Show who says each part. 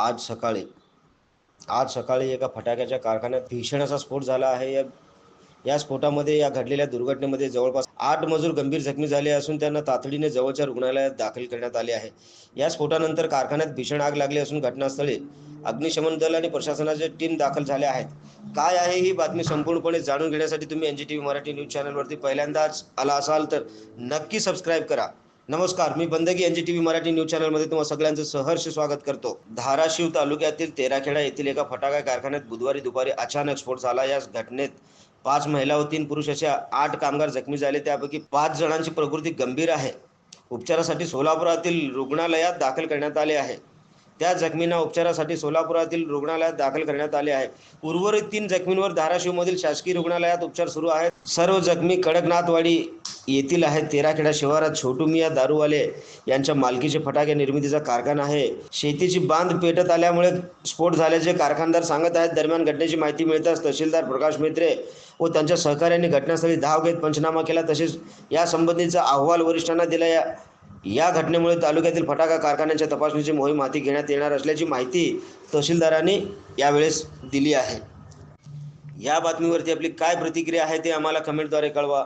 Speaker 1: आज सकाळी आज सकाळी एका फटाक्याच्या कारखान्यात भीषण असा स्फोट झाला आहे. या या स्फोटामध्ये या घडलेल्या दुर्घटनेमध्ये जवळपास आठ मजूर गंभीर जखमी झाले असून त्यांना तातडीने जवळच्या रुग्णालयात दाखल करण्यात आले आहे. या स्फोटानंतर कारखान्यात भीषण आग लागली असून घटनास्थळी अग्निशमन दल आणि प्रशासनाचे टीम दाखल झाले आहेत. काय आहे ही बातमी संपूर्णपणे जाणून घेण्यासाठी तुम्ही N G T V Marathi news चॅनलवरती पहिल्यांदाच आला असाल तर नक्की सबस्क्राईब करा. नमस्कार मी Bandagi N G T V Marathi news चॅनलमध्ये तुम्हाला सगळ्यांचं सहर्ष स्वागत करतो. धाराशिव तालुक्यातील तेराखेडा येथील एका फटाका कारखान्यात बुधवारी दुपारी अचानक स्फोट झाला. या घटनेत पाच महिला व तीन पुरुष असे आठ कामगार जखमी झाले. त्यापैकी पाच जणांची प्रकृती गंभीर आहे. उपचारासाठी सोलापुरातील रुग्णालयात दाखल करण्यात आले आहे. त्या जखमींना उपचारासाठी सोलापुरातील रुग्णालयात दाखल करण्यात आले आहे. उर्वरित तीन जखमींवर धाराशिवमधील शासकीय रुग्णालयात उपचार सुरू आहेत. सर्व जखमी कडकनाथवाडी येथील आहे तेराखेडा शिवारात छोटू मिया दारूवाले यांच्या मालकीचे फटाके निर्मितीचा कारखाना आहे. शेतीची बांध पेटत आल्यामुळे स्फोट झाल्याचे कारखानदार सांगत आहेत. दरम्यान घटनेची माहिती मिळताच तहसीलदार प्रकाश मेत्रे व त्यांच्या सहकार्यांनी घटनास्थळी धाव घेत पंचनामा केला. तसेच या संबंधीचा अहवाल वरिष्ठांना दिला. या या घटनेमुळे तालुक्यातील फटाका कारखान्याच्या तपासणीची मोहीम हाती घेण्यात येणार असल्याची माहिती तहसीलदारांनी यावेळेस दिली आहे. या बातमीवरती आपली काय प्रतिक्रिया आहे ते आम्हाला कमेंटद्वारे कळवा.